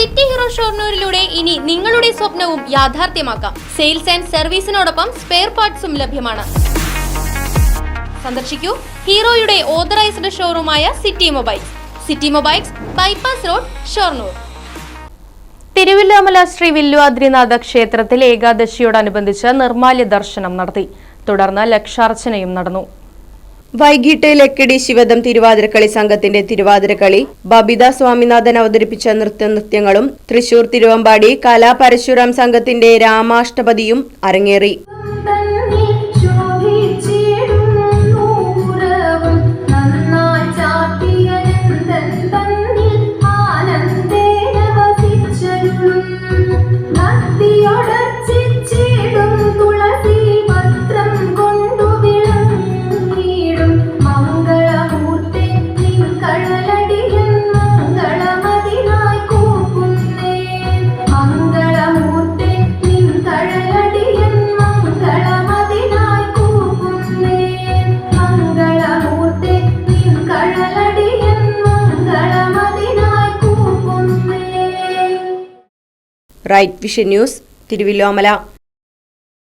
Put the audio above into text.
City hero ഷോർണൂരിലൂടെ ഇനി നിങ്ങളുടെ സ്വപ്നവും യാഥാർത്ഥ്യമാക്കാം. സെയിൽസ് ആൻഡ് സർവീസിനോടൊപ്പം സ്പെയർ പാർട്സും ലഭ്യമാണ്. സന്ദർശിക്കൂ ഹീറോയുടെ authorised ഷോറൂമായ city mobiles. City mobiles bypass road Shoranur. Thiruvilwamala Shri Vilwadrinatha ക്ഷേത്രത്തിൽ ഏകാദശിയോടനുബന്ധിച്ച് നിർമാല്യ ദർശനം നടത്തി. തുടർന്ന് ലക്ഷാർച്ചനയും നടന്നു. വൈകിട്ട് ലക്കിടി ശിവദം തിരുവാതിരക്കളി സംഘത്തിന്റെ തിരുവാതിരക്കളി. ബബിത സ്വാമിനാഥൻ അവതരിപ്പിച്ച നൃത്ത നൃത്യങ്ങളും തൃശൂർ തിരുവമ്പാടി കലാപരശുരാം സംഘത്തിന്റെ രാമാഷ്ടപതിയും അരങ്ങേറി. Right vision news Thiruvilwamala.